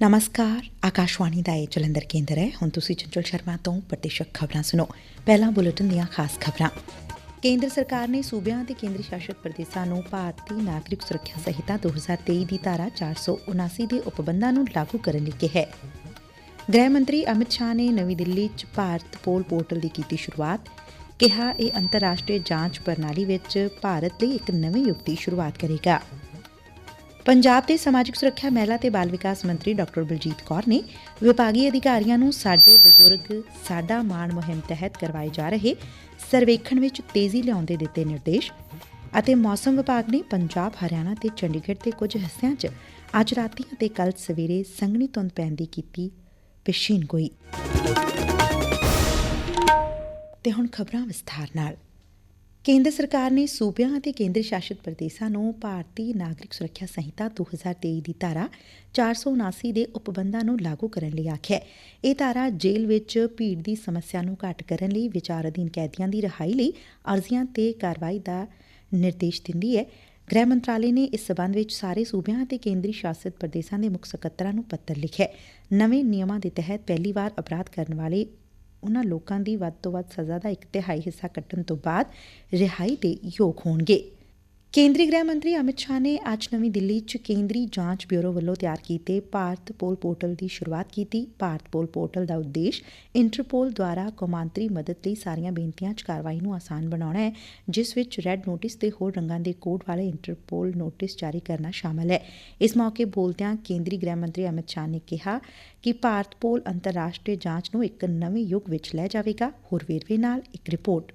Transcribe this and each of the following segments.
ਨਮਸਕਾਰ ਆਕਾਸ਼ਵਾਣੀ ਦਾ ਇਹ ਜਲੰਧਰ ਕੇਂਦਰ ਹੈ ਹੁਣ ਤੁਸੀਂ ਚੰਚਲ ਸ਼ਰਮਾ ਤੋਂ ਪ੍ਰਤੀਸ਼ਕ ਖਬਰਾਂ ਸੁਣੋ ਪਹਿਲਾਂ ਬੁਲੇਟਿਨ ਦੀਆਂ ਖਾਸ ਖਬਰਾਂ ਕੇਂਦਰ ਸਰਕਾਰ ਨੇ ਸੂਬਿਆਂ ਅਤੇ ਕੇਂਦਰੀ ਸ਼ਾਸਤ ਪ੍ਰਦੇਸ਼ਾਂ ਨੂੰ ਭਾਰਤੀ ਨਾਗਰਿਕ ਸੁਰੱਖਿਆ ਸੰਹਿਤਾ 2023 ਦੀ ਧਾਰਾ 479 ਦੇ ਉਪਬੰਧਾਂ ਨੂੰ ਲਾਗੂ ਕਰਨ ਲਈ ਕਿਹਾ ਹੈ ਗ੍ਰਹਿ ਮੰਤਰੀ ਅਮਿਤ ਸ਼ਾਹ ਨੇ ਨਵੀਂ ਦਿੱਲੀ 'ਚ ਭਾਰਤ ਪੋਲ ਪੋਰਟਲ ਦੀ ਕੀਤੀ ਸ਼ੁਰੂਆਤ ਕਿਹਾ ਇਹ ਅੰਤਰਰਾਸ਼ਟਰੀ ਜਾਂਚ ਪ੍ਰਣਾਲੀ ਵਿੱਚ ਭਾਰਤ ਲਈ ਇੱਕ ਨਵੇਂ ਯੁੱਗ ਦੀ ਸ਼ੁਰੂਆਤ ਕਰੇਗਾ ਪੰਜਾਬ ਦੇ ਸਮਾਜਿਕ ਸੁਰੱਖਿਆ ਮਹਿਲਾ ਤੇ ਬਾਲ ਵਿਕਾਸ ਮੰਤਰੀ ਡਾਕਟਰ ਬਲਜੀਤ ਕੌਰ ਨੇ ਵਿਭਾਗੀ ਅਧਿਕਾਰੀਆਂ ਨੂੰ ਸਾਡੇ ਬਜ਼ੁਰਗ, ਸਾਡਾ ਮਾਣ ਮੁਹਿੰਮ ਤਹਿਤ ਕਰਵਾਏ ਜਾ ਰਹੇ ਸਰਵੇਖਣ ਵਿੱਚ ਤੇਜ਼ੀ ਲਿਆਉਣ ਦੇ ਦਿੱਤੇ ਨਿਰਦੇਸ਼ ਅਤੇ ਮੌਸਮ ਵਿਭਾਗ ਨੇ ਪੰਜਾਬ, ਹਰਿਆਣਾ ਤੇ ਚੰਡੀਗੜ੍ਹ ਦੇ ਕੁਝ ਹਿੱਸਿਆਂ 'ਚ ਅੱਜ ਰਾਤੀ ਅਤੇ ਕੱਲ ਸਵੇਰੇ ਸੰਘਣੀ ਧੁੰਦ ਪੈਣ ਦੀ ਕੀਤੀ ਪੇਸ਼ੀਨਗੋਈ ਤੇ ਹੁਣ ਖਬਰਾਂ ਵਿਸਥਾਰ ਨਾਲ। ਕੇਂਦਰ ਸਰਕਾਰ ਨੇ ਸੂਬਿਆਂ ਅਤੇ ਕੇਂਦਰ ਸ਼ਾਸਿਤ ਪ੍ਰਦੇਸ਼ਾਂ ਨੂੰ ਭਾਰਤੀ ਨਾਗਰਿਕ ਸੁਰੱਖਿਆ ਸੰਹਿਤਾ 2023 ਦੀ ਧਾਰਾ 479 ਦੇ ਉਪਬੰਧਾਂ ਨੂੰ ਲਾਗੂ ਕਰਨ ਲਈ ਆਖਿਆ ਇਹ ਧਾਰਾ ਜੇਲ੍ਹ ਵਿੱਚ ਭੀੜ ਦੀ ਸਮੱਸਿਆ ਨੂੰ ਘੱਟ ਕਰਨ ਲਈ ਵਿਚਾਰ ਅਧੀਨ ਕੈਦੀਆਂ ਦੀ ਰਿਹਾਈ ਲਈ ਅਰਜ਼ੀਆਂ ਤੇ ਕਾਰਵਾਈ ਦਾ ਨਿਰਦੇਸ਼ ਦਿੰਦੀ ਹੈ। ਗ੍ਰਹਿ ਮੰਤਰਾਲੇ ਨੇ ਇਸ ਸਬੰਧ ਵਿੱਚ ਸਾਰੇ ਸੂਬਿਆਂ ਅਤੇ ਕੇਂਦਰੀ ਸ਼ਾਸਿਤ ਪ੍ਰਦੇਸ਼ਾਂ ਦੇ ਮੁੱਖ ਸਕੱਤਰਾਂ ਨੂੰ ਪੱਤਰ ਲਿਖਿਆ ਨਵੇਂ ਨਿਯਮਾਂ ਦੇ ਤਹਿਤ ਪਹਿਲੀ ਵਾਰ ਅਪਰਾਧ ਕਰਨ ਵਾਲੇ ਉਨ੍ਹਾਂ ਲੋਕਾਂ ਦੀ ਵੱਧ ਤੋਂ ਵੱਧ ਸਜ਼ਾ ਦਾ ਇੱਕ ਤਿਹਾਈ ਹਿੱਸਾ ਕੱਟਣ ਤੋਂ ਬਾਅਦ ਰਿਹਾਈ ਦੇ ਯੋਗ ਹੋਣਗੇ। ਕੇਂਦਰੀ ਗ੍ਰਹਿ ਮੰਤਰੀ ਅਮਿਤ ਸ਼ਾਹ ਨੇ ਅੱਜ ਨਵੀਂ ਦਿੱਲੀ 'ਚ ਕੇਂਦਰੀ ਜਾਂਚ ਬਿਊਰੋ ਵੱਲੋਂ ਤਿਆਰ ਕੀਤੇ ਭਾਰਤ ਪੋਲ ਪੋਰਟਲ ਦੀ ਸ਼ੁਰੂਆਤ ਕੀਤੀ। ਭਾਰਤ ਪੋਲ ਪੋਰਟਲ ਦਾ ਉਦੇਸ਼ ਇੰਟਰਪੋਲ ਦੁਆਰਾ ਕੌਮਾਂਤਰੀ ਮਦਦ ਲਈ ਸਾਰੀਆਂ ਬੇਨਤੀਆਂ 'ਚ ਕਾਰਵਾਈ ਨੂੰ ਆਸਾਨ ਬਣਾਉਣਾ ਹੈ, ਜਿਸ ਵਿੱਚ ਰੈੱਡ ਨੋਟਿਸ ਤੇ ਹੋਰ ਰੰਗਾਂ ਦੇ ਕੋਡ ਵਾਲੇ ਇੰਟਰਪੋਲ ਨੋਟਿਸ ਜਾਰੀ ਕਰਨਾ ਸ਼ਾਮਲ ਹੈ। ਇਸ ਮੌਕੇ ਬੋਲਦਿਆਂ ਕੇਂਦਰੀ ਗ੍ਰਹਿ ਮੰਤਰੀ ਅਮਿਤ ਸ਼ਾਹ ਨੇ ਕਿਹਾ ਕਿ ਭਾਰਤ ਪੋਲ ਅੰਤਰਰਾਸ਼ਟਰੀ ਜਾਂਚ ਨੂੰ ਇੱਕ ਨਵੇਂ ਯੁੱਗ ਵਿੱਚ ਲੈ ਜਾਵੇਗਾ। ਹੋਰ ਵੇਰਵੇ ਨਾਲ ਇੱਕ ਰਿਪੋਰਟ।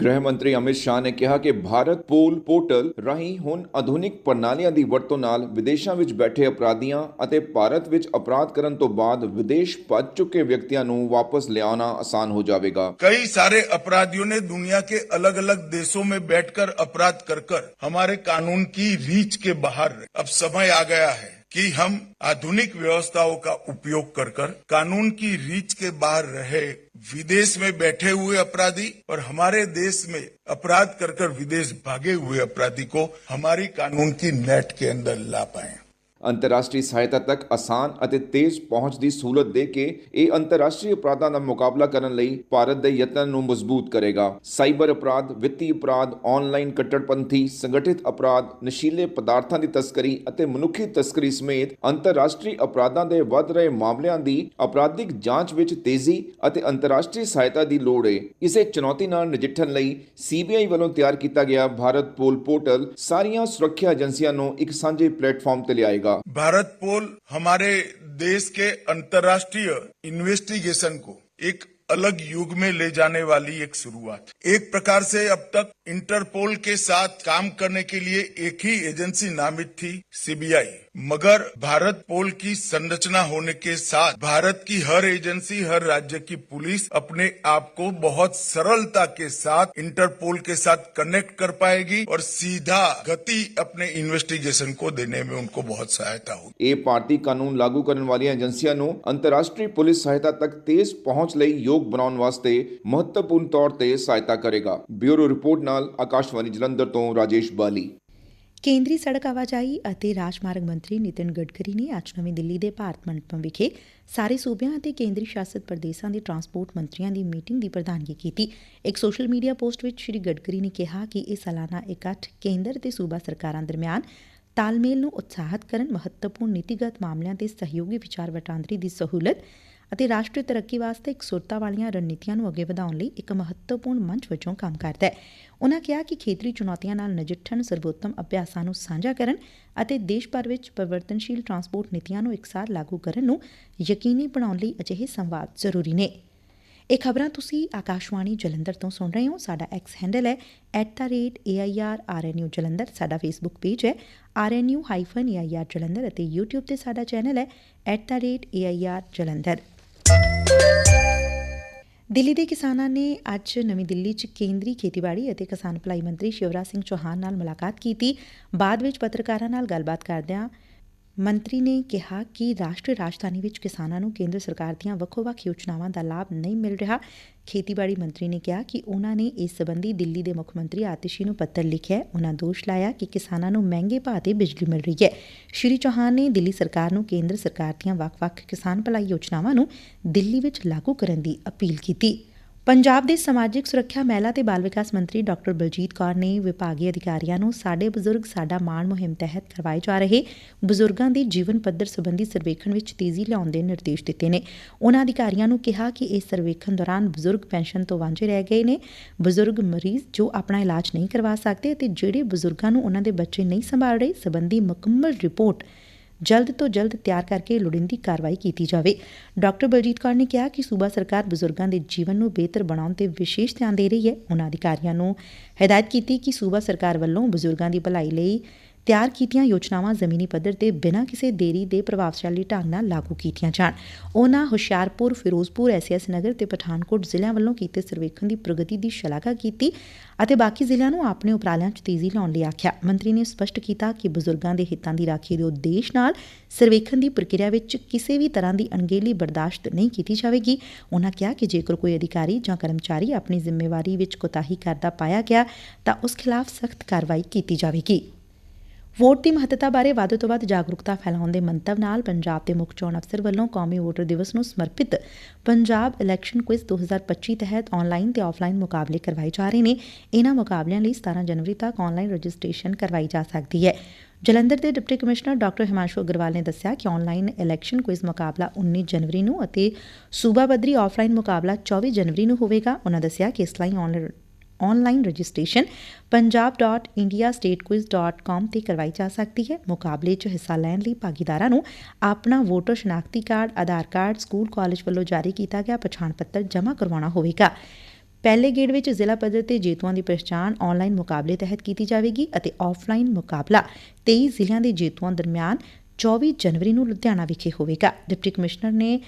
ਗ੍ਰਹਿ ਮੰਤਰੀ ਅਮਿਤ ਸ਼ਾਹ ਨੇ ਕਿਹਾ ਕਿ ਭਾਰਤ ਪੋਲ ਪੋਰਟਲ ਰਾਹੀਂ ਹੁਣ ਆਧੁਨਿਕ ਪ੍ਰਣਾਲੀਆਂ ਦੀ ਵਰਤੋਂ ਨਾਲ ਵਿਦੇਸ਼ਾਂ ਵਿੱਚ ਬੈਠੇ ਅਪਰਾਧੀਆਂ ਅਤੇ ਭਾਰਤ ਵਿੱਚ ਅਪਰਾਧ ਕਰਨ ਤੋਂ ਬਾਅਦ ਵਿਦੇਸ਼ ਭੱਜ ਚੁੱਕੇ ਵਿਅਕਤੀਆਂ ਨੂੰ ਵਾਪਸ ਲਿਆਉਣਾ ਆਸਾਨ ਹੋ ਜਾਵੇਗਾ कई सारे अपराधियों ने दुनिया के अलग अलग देशों में बैठकर अपराध कर कर हमारे कानून की रीच के बाहर रहे। अब समय आ गया है कि हम आधुनिक व्यवस्थाओं का उपयोग कर कर कानून की रीच के बाहर रहे विदेश में बैठे हुए अपराधी और हमारे देश में अपराध कर कर विदेश भागे हुए अपराधी को हमारी कानून की नेट के अंदर ला पाए। ਅੰਤਰਰਾਸ਼ਟਰੀ ਸਹਾਇਤਾ ਤੱਕ ਆਸਾਨ ਅਤੇ ਤੇਜ਼ ਪਹੁੰਚ ਦੀ ਸਹੂਲਤ ਦੇ ਕੇ ਇਹ ਅੰਤਰਰਾਸ਼ਟਰੀ ਅਪਰਾਧਾਂ ਦਾ ਮੁਕਾਬਲਾ ਕਰਨ ਲਈ ਭਾਰਤ ਦੇ ਯਤਨ ਨੂੰ ਮਜ਼ਬੂਤ ਕਰੇਗਾ। ਸਾਈਬਰ ਅਪਰਾਧ, ਵਿੱਤੀ ਅਪਰਾਧ ਆਨਲਾਈਨ ਕੱਟੜਪੰਥੀ, ਸੰਗਠਿਤ ਅਪਰਾਧ, ਨਸ਼ੀਲੇ ਪਦਾਰਥਾਂ ਦੀ ਤਸਕਰੀ ਅਤੇ ਮਨੁੱਖੀ ਤਸਕਰੀ ਸਮੇਤ ਅੰਤਰਰਾਸ਼ਟਰੀ ਅਪਰਾਧਾਂ ਦੇ ਵੱਧ ਰਹੇ ਮਾਮਲਿਆਂ ਦੀ ਅਪਰਾਧਿਕ ਜਾਂਚ ਵਿੱਚ ਤੇਜ਼ੀ ਅਤੇ ਅੰਤਰਰਾਸ਼ਟਰੀ ਸਹਾਇਤਾ ਦੀ ਲੋੜ ਹੈ ਇਸੇ ਚੁਣੌਤੀ ਨਾਲ ਨਜਿੱਠਣ ਲਈ ਸੀਬੀਆਈ ਵੱਲੋਂ ਤਿਆਰ ਕੀਤਾ ਗਿਆ ਭਾਰਤ ਪੋਲ ਪੋਰਟਲ ਸਾਰੀਆਂ ਸੁਰੱਖਿਆ ਏਜੰਸੀਆਂ ਨੂੰ ਇੱਕ ਸਾਂਝੇ ਪਲੇਟਫਾਰਮ ਤੇ ਲਿਆਏਗਾ। भारत पोल हमारे देश के अंतर्राष्ट्रीय इन्वेस्टिगेशन को एक अलग युग में ले जाने वाली एक शुरुआत। एक प्रकार से अब तक इंटरपोल के साथ काम करने के लिए एक ही एजेंसी नामित थी सीबीआई मगर भारत पोल की संरचना होने के साथ भारत की हर एजेंसी हर राज्य की पुलिस अपने आप को बहुत सरलता के साथ इंटरपोल के साथ कनेक्ट कर पाएगी और सीधा गति अपने इन्वेस्टिगेशन को देने में उनको बहुत सहायता होगी ਇਹ ਭਾਰਤੀ ਕਾਨੂੰਨ ਲਾਗੂ ਕਰਨ ਵਾਲੀਆਂ ਏਜੰਸੀਆਂ ਨੂੰ ਅੰਤਰਰਾਸ਼ਟਰੀ ਪੁਲਿਸ ਸਹਾਇਤਾ ਤੱਕ ਤੇਜ਼ ਪਹੁੰਚ ਲਈ ਯੋਗ ਬਣਾਉਣ ਵਾਸਤੇ ਮਹੱਤਵਪੂਰਨ ਤੌਰ ਤੇ ਸਹਾਇਤਾ ਕਰੇਗਾ ਬਿਊਰੋ ਰਿਪੋਰਟ ਨਾਲ ਆਕਾਸ਼ਵਾਣੀ ਜਲੰਧਰ ਤੋਂ ਰਾਜੇਸ਼ ਬਾਲੀ ਕੇਂਦਰੀ ਸੜਕ ਆਵਾਜਾਈ ਅਤੇ ਰਾਜਮਾਰਗ ਮੰਤਰੀ ਨਿਤਿਨ ਗਡਕਰੀ ਨੇ ਅੱਜ ਨਵੀਂ ਦਿੱਲੀ ਦੇ ਭਾਰਤ ਮੰਡਪਮ ਵਿਖੇ ਸਾਰੇ ਸੂਬਿਆਂ ਅਤੇ ਕੇਂਦਰੀ ਸ਼ਾਸਿਤ ਪ੍ਰਦੇਸ਼ਾਂ ਦੇ ਟਰਾਂਸਪੋਰਟ ਮੰਤਰੀਆਂ ਦੀ ਮੀਟਿੰਗ ਦੀ ਪ੍ਰਧਾਨਗੀ ਕੀਤੀ। ਇੱਕ ਸੋਸ਼ਲ ਮੀਡੀਆ ਪੋਸਟ ਵਿੱਚ ਸ਼੍ਰੀ ਗਡਕਰੀ ਨੇ ਕਿਹਾ ਕਿ ਇਹ ਸਾਲਾਨਾ ਇਕੱਠ ਕੇਂਦਰ ਤੇ ਸੂਬਾ ਸਰਕਾਰਾਂ ਦਰਮਿਆਨ ਤਾਲਮੇਲ ਨੂੰ ਉਤਸ਼ਾਹਿਤ ਕਰਨ, ਮਹੱਤਵਪੂਰਨ ਨੀਤੀਗਤ ਮਾਮਲਿਆਂ ਤੇ ਸਹਿਯੋਗੀ ਵਿਚਾਰ ਵਟਾਂਦਰੀ ਦੀ ਸਹੂਲਤ ਅਤੇ ਰਾਸ਼ਟਰੀ ਤਰੱਕੀ ਵਾਸਤੇ ਇੱਕ ਸੁਰਤਾ ਵਾਲੀਆਂ ਰਣਨੀਤੀਆਂ ਨੂੰ ਅੱਗੇ ਵਧਾਉਣ ਲਈ ਇੱਕ ਮਹੱਤਵਪੂਰਨ ਮੰਚ ਵਜੋਂ ਕੰਮ ਕਰਦਾ ਹੈ। ਉਨ੍ਹਾਂ ਕਿਹਾ ਕਿ ਖੇਤਰੀ ਚੁਣੌਤੀਆਂ ਨਾਲ ਨਜਿੱਠਣ, ਸਰਵੋਤਮ ਅਭਿਆਸਾਂ ਨੂੰ ਸਾਂਝਾ ਕਰਨ ਅਤੇ ਦੇਸ਼ ਭਰ ਵਿੱਚ ਪਰਿਵਰਤਨਸ਼ੀਲ ਟਰਾਂਸਪੋਰਟ ਨੀਤੀਆਂ ਨੂੰ ਇਕਸਾਰ ਲਾਗੂ ਕਰਨ ਨੂੰ ਯਕੀਨੀ ਬਣਾਉਣ ਲਈ ਅਜਿਹੇ ਸੰਵਾਦ ਜ਼ਰੂਰੀ ਨੇ। ਇਹ ਖਬਰਾਂ ਤੁਸੀਂ ਆਕਾਸ਼ਵਾਣੀ ਜਲੰਧਰ ਤੋਂ ਸੁਣ ਰਹੇ ਹੋ। ਸਾਡਾ ਐਕਸ ਹੈਂਡਲ ਹੈ @airrnu ਜਲੰਧਰ। ਸਾਡਾ ਫੇਸਬੁੱਕ ਪੇਜ ਹੈ rnu-air ਜਲੰਧਰ ਅਤੇ YouTube ਤੇ ਸਾਡਾ ਚੈਨਲ ਹੈ @air ਜਲੰਧਰ। ਦਿੱਲੀ ਦੇ ਕਿਸਾਨਾਂ ਨੇ ਅੱਜ ਨਵੀਂ ਦਿੱਲੀ 'ਚ ਕੇਂਦਰੀ ਖੇਤੀਬਾੜੀ ਅਤੇ ਕਿਸਾਨ ਭਲਾਈ ਮੰਤਰੀ ਸ਼ਿਵਰਾਜ ਸਿੰਘ ਚੌਹਾਨ ਨਾਲ ਮੁਲਾਕਾਤ ਕੀਤੀ। ਬਾਅਦ ਵਿੱਚ ਪੱਤਰਕਾਰਾਂ ਨਾਲ ਗੱਲਬਾਤ ਕਰਦਿਆਂ ਮੰਤਰੀ ਨੇ ਕਿਹਾ ਕਿ ਰਾਸ਼ਟਰੀ ਰਾਜਧਾਨੀ ਵਿੱਚ ਕਿਸਾਨਾਂ ਨੂੰ ਕੇਂਦਰ ਸਰਕਾਰ ਦੀਆਂ ਵੱਖੋ-ਵੱਖ ਯੋਜਨਾਵਾਂ ਦਾ ਲਾਭ ਨਹੀਂ ਮਿਲ ਰਿਹਾ। ਖੇਤੀਬਾੜੀ ਮੰਤਰੀ ਨੇ ਕਿਹਾ ਕਿ ਉਹਨਾਂ ਨੇ ਇਸ ਸਬੰਧੀ ਦਿੱਲੀ ਦੇ ਮੁੱਖ ਮੰਤਰੀ ਆਤਿਸ਼ੀ ਨੂੰ ਪੱਤਰ ਲਿਖਿਆ ਹੈ। ਦੋਸ਼ ਲਾਇਆ ਕਿ ਕਿਸਾਨਾਂ ਨੂੰ ਮਹਿੰਗੇ ਭਾਅ ਤੇ ਬਿਜਲੀ ਮਿਲ ਰਹੀ ਹੈ। ਸ਼੍ਰੀ ਚੌਹਾਨ ਨੇ ਦਿੱਲੀ ਸਰਕਾਰ ਨੂੰ ਕੇਂਦਰ ਸਰਕਾਰ ਦੀਆਂ ਵੱਖ-ਵੱਖ ਕਿਸਾਨ ਭਲਾਈ ਯੋਜਨਾਵਾਂ ਨੂੰ ਦਿੱਲੀ ਵਿੱਚ ਲਾਗੂ ਕਰਨ ਦੀ ਅਪੀਲ ਕੀਤੀ। ਪੰਜਾਬ ਦੇ ਸਮਾਜਿਕ ਸੁਰੱਖਿਆ ਮਹਿਲਾ ਤੇ ਬਾਲ ਵਿਕਾਸ ਮੰਤਰੀ ਡਾਕਟਰ ਬਲਜੀਤ ਕੌਰ ਨੇ ਵਿਭਾਗੀ ਅਧਿਕਾਰੀਆਂ ਨੂੰ ਸਾਡੇ ਬਜ਼ੁਰਗ, ਸਾਡਾ ਮਾਣ ਮੁਹਿੰਮ ਤਹਿਤ ਕਰਵਾਏ ਜਾ ਰਹੇ ਬਜ਼ੁਰਗਾਂ ਦੇ ਜੀਵਨ ਪੱਧਰ ਸੰਬੰਧੀ ਸਰਵੇਖਣ ਵਿੱਚ ਤੇਜ਼ੀ ਲਿਆਉਣ ਦੇ ਨਿਰਦੇਸ਼ ਦਿੱਤੇ ਨੇ। ਉਨ੍ਹਾਂ ਅਧਿਕਾਰੀਆਂ ਨੂੰ ਕਿਹਾ ਕਿ ਇਸ ਸਰਵੇਖਣ ਦੌਰਾਨ ਬਜ਼ੁਰਗ ਪੈਨਸ਼ਨ ਤੋਂ ਵਾਂਝੇ ਰਹਿ ਗਏ ਨੇ। ਬਜ਼ੁਰਗ ਮਰੀਜ਼ ਜੋ ਆਪਣਾ ਇਲਾਜ ਨਹੀਂ ਕਰਵਾ ਸਕਦੇ ਅਤੇ ਜਿਹੜੇ ਬਜ਼ੁਰਗਾਂ ਨੂੰ ਉਹਨਾਂ ਦੇ ਬੱਚੇ ਨਹੀਂ ਸੰਭਾਲ ਰਹੇ, ਸੰਬੰਧੀ ਮੁਕੰਮਲ ਰਿਪੋਰਟ ਜਲਦ ਤੋਂ ਜਲਦ ਤਿਆਰ ਕਰਕੇ ਲੋੜੀਂਦੀ ਕਾਰਵਾਈ ਕੀਤੀ ਜਾਵੇ। ਡਾਕਟਰ ਬਲਜੀਤ ਕੌਰ ਨੇ ਕਿਹਾ ਕਿ ਸੂਬਾ ਸਰਕਾਰ ਬਜ਼ੁਰਗਾਂ ਦੇ ਜੀਵਨ ਨੂੰ ਬਿਹਤਰ ਬਣਾਉਣ ਤੇ ਵਿਸ਼ੇਸ਼ ਧਿਆਨ ਦੇ ਰਹੀ ਹੈ। ਉਨ੍ਹਾਂ ਅਧਿਕਾਰੀਆਂ ਨੂੰ ਹਦਾਇਤ ਕੀਤੀ ਕਿ ਸੂਬਾ ਸਰਕਾਰ ਵੱਲੋਂ ਬਜ਼ੁਰਗਾਂ ਦੀ ਭਲਾਈ ਲਈ ਤਿਆਰ ਕੀਤੀਆਂ ਯੋਜਨਾਵਾਂ ਜ਼ਮੀਨੀ ਪੱਧਰ ਤੇ ਬਿਨਾਂ ਕਿਸੇ ਦੇਰੀ ਦੇ ਪ੍ਰਭਾਵਸ਼ਾਲੀ ਢੰਗ ਨਾਲ ਲਾਗੂ ਕੀਤੀਆਂ ਜਾਣ। ਉਹਨਾਂ ਹੁਸ਼ਿਆਰਪੁਰ, ਫਿਰੋਜ਼ਪੁਰ ਐਸਐਸ ਨਗਰ ਤੇ ਪਠਾਨਕੋਟ ਜ਼ਿਲ੍ਹਿਆਂ ਵੱਲੋਂ ਕੀਤੇ ਸਰਵੇਖਣ ਦੀ ਪ੍ਰਗਤੀ ਦੀ ਸ਼ਲਾਘਾ ਕੀਤੀ ਅਤੇ ਬਾਕੀ ਜ਼ਿਲ੍ਹਿਆਂ ਨੂੰ ਆਪਣੇ ਉਪਰਾਲਿਆਂ 'ਚ ਤੇਜ਼ੀ ਲਾਉਣ ਲਈ ਆਖਿਆ। ਮੰਤਰੀ ਨੇ ਸਪਸ਼ਟ ਕੀਤਾ ਕਿ ਬਜ਼ੁਰਗਾਂ ਦੇ ਹਿੱਤਾਂ ਦੀ ਰਾਖੀ ਦੇ ਉਦੇਸ਼ ਨਾਲ ਸਰਵੇਖਣ ਦੀ ਪ੍ਰਕਿਰਿਆ ਵਿੱਚ ਕਿਸੇ ਵੀ ਤਰ੍ਹਾਂ ਦੀ ਅਣਗਹਿਲੀ ਬਰਦਾਸ਼ਤ ਨਹੀਂ ਕੀਤੀ ਜਾਵੇਗੀ। ਉਹਨਾਂ ਕਿਹਾ ਕਿ ਜੇਕਰ ਕੋਈ ਅਧਿਕਾਰੀ ਜਾਂ ਕਰਮਚਾਰੀ ਆਪਣੀ ਜ਼ਿੰਮੇਵਾਰੀ ਵਿੱਚ ਕੋਤਾਹੀ ਕਰਦਾ ਪਾਇਆ ਗਿਆ, ਤਾਂ ਉਸ ਖਿਲਾਫ ਸਖਤ ਕਾਰਵਾਈ ਕੀਤੀ ਜਾਵੇਗੀ। ਵੋਟ ਦੀ ਮਹੱਤਤਾ ਬਾਰੇ ਵੱਧ ਤੋਂ ਵੱਧ ਜਾਗਰੂਕਤਾ ਫੈਲਾਉਣ ਦੇ ਮੰਤਵ ਨਾਲ ਪੰਜਾਬ ਦੇ ਮੁੱਖ ਚੋਣ ਅਫਸਰ ਵੱਲੋਂ ਕੌਮੀ ਵੋਟਰ ਦਿਵਸ ਨੂੰ ਸਮਰਪਿਤ ਪੰਜਾਬ ਇਲੈਕਸ਼ਨ ਕੁਇਜ਼ 2025 ਤਹਿਤ ਆਨਲਾਈਨ ਤੇ ਆਫਲਾਈਨ ਮੁਕਾਬਲੇ ਕਰਵਾਏ ਜਾ ਰਹੇ ਨੇ। ਇਹਨਾਂ ਮੁਕਾਬਲਿਆਂ ਲਈ 17 ਜਨਵਰੀ ਤੱਕ ਆਨਲਾਈਨ ਰਜਿਸਟ੍ਰੇਸ਼ਨ ਕਰਵਾਈ ਜਾ ਸਕਦੀ ਹੈ। ਜਲੰਧਰ ਦੇ deputy commissioner doctor Himanshu Agarwal ਨੇ ਦੱਸਿਆ ਕਿ ਆਨਲਾਈਨ ਇਲੈਕਸ਼ਨ ਕੁਇਜ਼ ਮੁਕਾਬਲਾ 19 ਜਨਵਰੀ ਨੂੰ ਅਤੇ ਸੂਬਾ ਪੱਧਰੀ ਆਫਲਾਈਨ ਮੁਕਾਬਲਾ 24 ਜਨਵਰੀ ਨੂੰ ਹੋਵੇਗਾ। ਉਹਨਾਂ ਦੱਸਿਆ ਕਿ ਇਸ ਲਈ ਆਨਲਾਈਨ ਆਨਲਾਈਨ ਰਜਿਸਟ੍ਰੇਸ਼ਨ punjab.indiastatequiz.com ਤੇ ਕਰਵਾਈ ਜਾ ਸਕਦੀ ਹੈ। ਮੁਕਾਬਲੇ 'ਚ ਹਿੱਸਾ ਲੈਣ ਲਈ ਭਾਗੀਦਾਰਾਂ ਨੂੰ ਆਪਣਾ voter ਸ਼ਨਾਖਤੀ card, Aadhaar card, school college ਵੱਲੋਂ ਜਾਰੀ ਕੀਤਾ ਗਿਆ ਪਛਾਣ ਪੱਤਰ ਜਮ੍ਹਾਂ ਕਰਵਾਉਣਾ ਹੋਵੇਗਾ। ਪਹਿਲੇ ਗੇੜ ਵਿੱਚ ਜ਼ਿਲ੍ਹਾ ਪੱਧਰ ਤੇ ਜੇਤੂਆਂ ਦੀ ਪਛਾਣ ਆਨਲਾਈਨ ਮੁਕਾਬਲੇ ਤਹਿਤ ਕੀਤੀ ਜਾਵੇਗੀ ਅਤੇ ਆਫਲਾਈਨ ਮੁਕਾਬਲਾ 23 ਜ਼ਿਲ੍ਹਿਆਂ ਦੇ ਜੇਤੂਆਂ ਦਰਮਿਆਨ 24 ਜਨਵਰੀ ਨੂੰ ਲੁਧਿਆਣਾ ਵਿਖੇ ਹੋਵੇਗਾ। ਡਿਪਟੀ ਕਮਿਸ਼ਨਰ ਨੇ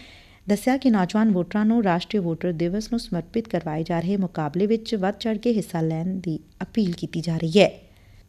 ਦੱਸਿਆ ਕਿ ਨੌਜਵਾਨ ਵੋਟਰਾਂ ਨੂੰ ਰਾਸ਼ਟਰੀ ਵੋਟਰ ਦਿਵਸ ਨੂੰ ਸਮਰਪਿਤ ਕਰਵਾਏ ਜਾ ਰਹੇ ਮੁਕਾਬਲੇ ਵਿੱਚ ਵੱਧ ਚੜ ਕੇ ਹਿੱਸਾ ਲੈਣ ਦੀ ਅਪੀਲ ਕੀਤੀ ਜਾ ਰਹੀ ਹੈ।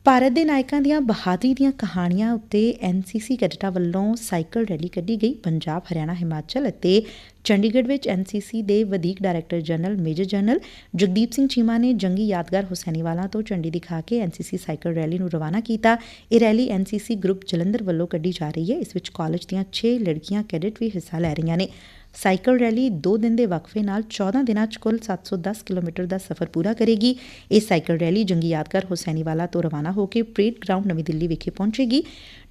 ਭਾਰਤ ਦੇ ਨਾਇਕਾਂ ਦੀਆਂ ਬਹਾਦਰੀ ਦੀਆਂ ਕਹਾਣੀਆਂ ਉੱਤੇ ਐਨਸੀਸੀ ਕੈਡਟਾਂ ਵੱਲੋਂ ਸਾਈਕਲ ਰੈਲੀ ਕੱਢੀ ਗਈ। ਪੰਜਾਬ, ਹਰਿਆਣਾ, ਹਿਮਾਚਲ ਅਤੇ ਚੰਡੀਗੜ੍ਹ ਵਿੱਚ ਐਨਸੀਸੀ ਦੇ ਵਧੀਕ director general, major general Jagdeep Singh Cheema ਨੇ ਜੰਗੀ ਯਾਦਗਾਰ ਹੁਸੈਨੀਵਾਲਾ ਤੋਂ ਝੰਡੀ ਦਿਖਾ ਕੇ ਐਨਸੀਸੀ ਸਾਈਕਲ ਰੈਲੀ ਨੂੰ ਰਵਾਨਾ ਕੀਤਾ। ਇਹ ਰੈਲੀ ਐਨਸੀਸੀ ਗਰੁੱਪ ਜਲੰਧਰ ਵੱਲੋਂ ਕੱਢੀ ਜਾ ਰਹੀ ਹੈ। ਇਸ ਵਿੱਚ ਕਾਲਜ ਦੀਆਂ 6 ਲੜਕੀਆਂ ਕੈਡਟ ਵੀ ਹਿੱਸਾ ਲੈ ਰਹੀਆਂ ਨੇ। ਸਾਈਕਲ ਰੈਲੀ 2 ਦਿਨ ਦੇ ਵਕਫੇ ਨਾਲ 14 ਦਿਨਾਂ 'ਚ ਕੁੱਲ 710 ਕਿਲੋਮੀਟਰ ਦਾ ਸਫ਼ਰ ਪੂਰਾ ਕਰੇਗੀ। ਇਹ ਸਾਈਕਲ ਰੈਲੀ ਜੰਗੀ ਯਾਦਗਾਰ ਹੁਸੈਨੀਵਾਲਾ ਤੋਂ ਰਵਾਨਾ ਹੋ ਕੇ ਪਰੇਡ ਗਰਾਊਂਡ ਨਵੀਂ ਦਿੱਲੀ ਵਿਖੇ ਪਹੁੰਚੇਗੀ।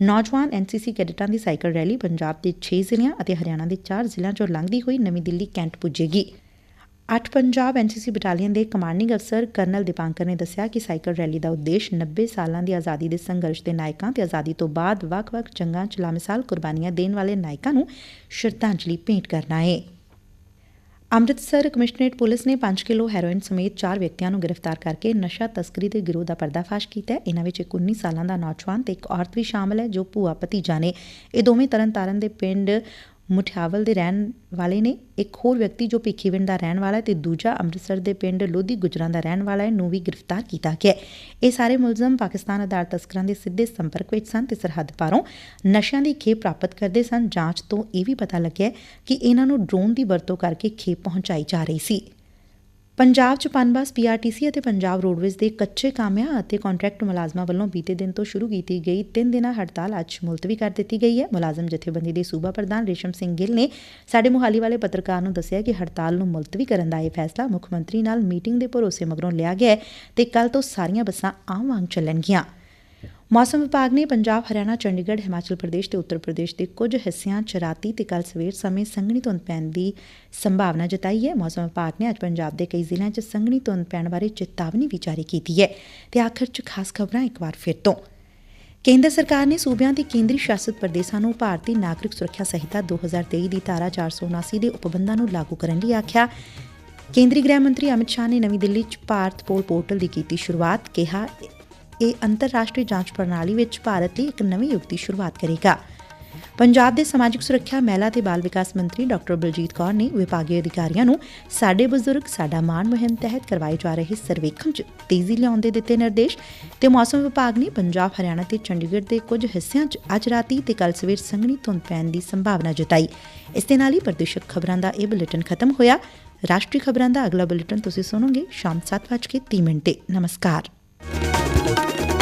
ਨੌਜਵਾਨ ਐਨਸੀਸੀ ਕੈਡਟਾਂ ਦੀ ਸਾਈਕਲ ਰੈਲੀ ਪੰਜਾਬ ਦੇ 6 ਜ਼ਿਲ੍ਹਿਆਂ ਅਤੇ ਹਰਿਆਣਾ ਦੇ 4 ਜ਼ਿਲ੍ਹਿਆਂ 'ਚੋਂ ਲੰਘਦੀ ਹੋਈ ਨਵੀਂ ਦਿੱਲੀ ਕੈਂਟ ਪੁੱਜੇਗੀ। ਅੱਠ ਪੰਜਾਬ ਐਨਸੀਸੀ ਬਟਾਲੀਅਨ ਦੇ ਕਮਾਂਡਿੰਗ ਅਫਸਰ ਕਰਨਲ ਦੀਪਾਂਕਰ ਨੇ ਦੱਸਿਆ ਕਿ ਸਾਈਕਲ ਰੈਲੀ ਦਾ ਉਦੇਸ਼ 90 ਸਾਲਾਂ ਦੀ ਆਜ਼ਾਦੀ ਦੇ ਸੰਘਰਸ਼ ਦੇ ਨਾਇਕਾਂ ਤੇ ਆਜ਼ਾਦੀ ਤੋਂ ਬਾਅਦ ਵੱਖ-ਵੱਖ ਜੰਗਾਂ 'ਚ ਲਾਮਿਸਾਲ ਕੁਰਬਾਨੀਆਂ ਦੇਣ ਵਾਲੇ ਨਾਇਕਾਂ ਨੂੰ ਸ਼ਰਧਾਂਜਲੀ ਭੇਂਟ ਕਰਨਾ ਹੈ ਅੰਮ੍ਰਿਤਸਰ ਕਮਿਸ਼ਨਰੇਟ ਪੁਲਿਸ ਨੇ 5 ਕਿਲੋ ਹੈਰੋਇਨ ਸਮੇਤ 4 ਵਿਅਕਤੀਆਂ ਨੂੰ ਗ੍ਰਿਫਤਾਰ ਕਰਕੇ ਨਸ਼ਾ ਤਸਕਰੀ ਦੇ ਗਿਰੋਹ ਦਾ ਪਰਦਾਫਾਸ਼ ਕੀਤਾ ਹੈ। ਇਹਨਾਂ ਵਿੱਚ ਇੱਕ 19 ਸਾਲਾਂ ਦਾ ਨੌਜਵਾਨ ਤੇ ਇੱਕ ਔਰਤ ਵੀ ਸ਼ਾਮਲ ਹੈ ਜੋ ਭੂਆ ਭਤੀਜਾ ਨੇ। ਇਹ ਦੋਵੇਂ ਤਰਨਤਾਰਨ ਦੇ ਪਿੰਡ ਮੁਠਿਆਵਲ ਦੇ ਰਹਿਣ ਵਾਲੇ ਨੇ। ਇੱਕ ਹੋਰ ਵਿਅਕਤੀ ਜੋ ਭਿੱਖੀਵਿੰਡ ਦਾ ਰਹਿਣ ਵਾਲਾ ਹੈ ਤੇ ਦੂਜਾ ਅੰਮ੍ਰਿਤਸਰ ਦੇ ਪਿੰਡ ਲੋਧੀ ਗੁਜਰਾਂ ਦਾ ਰਹਿਣ ਵਾਲਾ ਹੈ, ਨੂੰ ਵੀ ਗ੍ਰਿਫਤਾਰ ਕੀਤਾ ਗਿਆ ਇਹ ਸਾਰੇ ਮੁਲਜ਼ਮ ਪਾਕਿਸਤਾਨ ਆਧਾਰ ਤਸਕਰਾਂ ਦੇ ਸਿੱਧੇ ਸੰਪਰਕ ਵਿੱਚ ਸਨ ਤੇ ਸਰਹੱਦ ਪਾਰੋਂ ਨਸ਼ਿਆਂ ਦੀ ਖੇਪ ਪ੍ਰਾਪਤ ਕਰਦੇ ਸਨ। ਜਾਂਚ ਤੋਂ ਇਹ ਵੀ ਪਤਾ ਲੱਗਿਆ ਕਿ ਇਹਨਾਂ ਨੂੰ ਡਰੋਨ ਦੀ ਵਰਤੋਂ ਕਰਕੇ ਖੇਪ ਪਹੁੰਚਾਈ ਜਾ ਰਹੀ ਸੀ। ਪੰਜਾਬ ਚ ਪਨਬਸ ਪੀਆਰਟੀਸੀ ਅਤੇ ਪੰਜਾਬ ਰੋਡਵੇਜ਼ ਦੇ ਕੱਚੇ ਕਾਮਿਆਂ ਅਤੇ ਕੰਟਰੈਕਟ ਮੁਲਾਜ਼ਮਾਂ ਵੱਲੋਂ ਬੀਤੇ ਦਿਨ ਤੋਂ ਸ਼ੁਰੂ ਕੀਤੀ ਗਈ 3 ਦਿਨਾਂ ਹੜਤਾਲ ਅੱਜ ਮੁਲਤਵੀ ਕਰ ਦਿੱਤੀ ਗਈ ਹੈ। ਮੁਲਾਜ਼ਮ ਜਥੇਬੰਦੀ ਦੇ ਸੂਬਾ ਪ੍ਰਧਾਨ ਰੇਸ਼ਮ ਸਿੰਘ ਗਿੱਲ ਨੇ ਸਾਡੇ ਮੁਹਾਲੀ ਵਾਲੇ ਪੱਤਰਕਾਰ ਨੂੰ ਦੱਸਿਆ ਕਿ ਹੜਤਾਲ ਨੂੰ ਮੁਲਤਵੀ ਕਰਨ ਦਾ ਇਹ ਫੈਸਲਾ ਮੁੱਖ ਮੰਤਰੀ ਨਾਲ ਮੀਟਿੰਗ ਦੇ ਭਰੋਸੇ ਮਗਰੋਂ ਲਿਆ ਗਿਆ ਹੈ ਤੇ ਕੱਲ ਤੋਂ ਸਾਰੀਆਂ ਬੱਸਾਂ ਆਮ ਵਾਂਗ ਚੱਲਣਗੀਆਂ। ਮੌਸਮ ਵਿਭਾਗ ਨੇ ਪੰਜਾਬ, ਹਰਿਆਣਾ, ਚੰਡੀਗੜ੍ਹ, ਹਿਮਾਚਲ ਪ੍ਰਦੇਸ਼ ਤੇ ਉੱਤਰ ਪ੍ਰਦੇਸ਼ ਦੇ ਕੁਝ ਹਿੱਸਿਆਂ 'ਚ ਰਾਤੀ ਤੇ ਕੱਲ ਸਵੇਰ ਸਮੇਂ ਸੰਘਣੀ ਧੁੰਦ ਪੈਣ ਦੀ ਸੰਭਾਵਨਾ ਜਤਾਈ ਹੈ। ਮੌਸਮ ਵਿਭਾਗ ਨੇ ਅੱਜ ਪੰਜਾਬ ਦੇ ਕਈ ਜ਼ਿਲ੍ਹਿਆਂ 'ਚ ਸੰਘਣੀ ਧੁੰਦ ਪੈਣ ਬਾਰੇ ਚੇਤਾਵਨੀ ਵੀ ਜਾਰੀ ਕੀਤੀ ਹੈ। ਤੇ ਆਖਰ 'ਚ ਖਾਸ ਖਬਰਾਂ ਇੱਕ ਵਾਰ ਫਿਰ ਤੋਂ। ਕੇਂਦਰ ਸਰਕਾਰ ਨੇ ਸੂਬਿਆਂ ਤੇ ਕੇਂਦਰੀ ਸ਼ਾਸਿਤ ਪ੍ਰਦੇਸ਼ਾਂ ਨੂੰ ਭਾਰਤੀ ਨਾਗਰਿਕ ਸੁਰੱਖਿਆ ਸੰਹਿਤਾ 2023 ਦੀ ਧਾਰਾ 479 ਦੇ ਉਪਬੰਧਾਂ ਨੂੰ ਲਾਗੂ ਕਰਨ ਲਈ ਆਖਿਆ। ਕੇਂਦਰੀ ਗ੍ਰਹਿ ਮੰਤਰੀ ਅਮਿਤ ਸ਼ਾਹ ਨੇ ਨਵੀਂ ਦਿੱਲੀ 'ਚ ਭਾਰਤ ਪੋਲ ਪੋਰਟਲ ਦੀ ਕੀਤੀ ਸ਼ੁਰੂਆਤ। ਕਿਹਾ ਇਹ ਅੰਤਰਰਾਸ਼ਟਰੀ ਜਾਂਚ ਪ੍ਰਣਾਲੀ ਵਿੱਚ ਭਾਰਤ ਲਈ ਇੱਕ ਨਵੀਂ ਯੁੱਗ ਦੀ ਸ਼ੁਰੂਆਤ ਕਰੇਗਾ। ਪੰਜਾਬ ਦੇ ਸਮਾਜਿਕ ਸੁਰੱਖਿਆ, ਮਹਿਲਾ ਤੇ ਬਾਲ ਵਿਕਾਸ ਮੰਤਰੀ ਡਾਕਟਰ ਬਲਜੀਤ ਕੌਰ ਨੇ ਵਿਭਾਗੀ ਅਧਿਕਾਰੀਆਂ ਨੂੰ ਸਾਡੇ ਬਜ਼ੁਰਗ, ਸਾਡਾ ਮਾਣ ਮੁਹਿੰਮ ਤਹਿਤ ਕਰਵਾਏ ਜਾ ਰਹੇ ਸਰਵੇਖਣ 'ਚ ਤੇਜ਼ੀ ਲਿਆਉਣ ਦੇ ਦਿੱਤੇ ਨਿਰਦੇਸ਼ ਤੇ ਮੌਸਮ ਵਿਭਾਗ ਨੇ ਪੰਜਾਬ, ਹਰਿਆਣਾ ਤੇ ਚੰਡੀਗੜ੍ਹ ਦੇ ਕੁਝ ਹਿੱਸਿਆਂ 'ਚ ਅੱਜ ਰਾਤੀ ਤੇ ਕੱਲ ਸਵੇਰ ਸੰਘਣੀ ਧੁੰਦ ਪੈਣ ਦੀ ਸੰਭਾਵਨਾ ਜਤਾਈ। ਇਸ ਦੇ ਨਾਲ ਹੀ ਪ੍ਰਦੇਸ਼ਕ ਖਬਰਾਂ ਦਾ ਇਹ ਬੁਲੇਟਿਨ ਖਤਮ ਹੋਇਆ। ਰਾਸ਼ਟਰੀ ਖਬਰਾਂ ਦਾ ਅਗਲਾ ਬੁਲੇਟਿਨ ਤੁਸੀਂ ਸੁਣੋਗੇ ਸ਼ਾਮ 7:30 ਮਿੰਟ। ਤੇ ਨਮਸਕਾਰ। Thank you.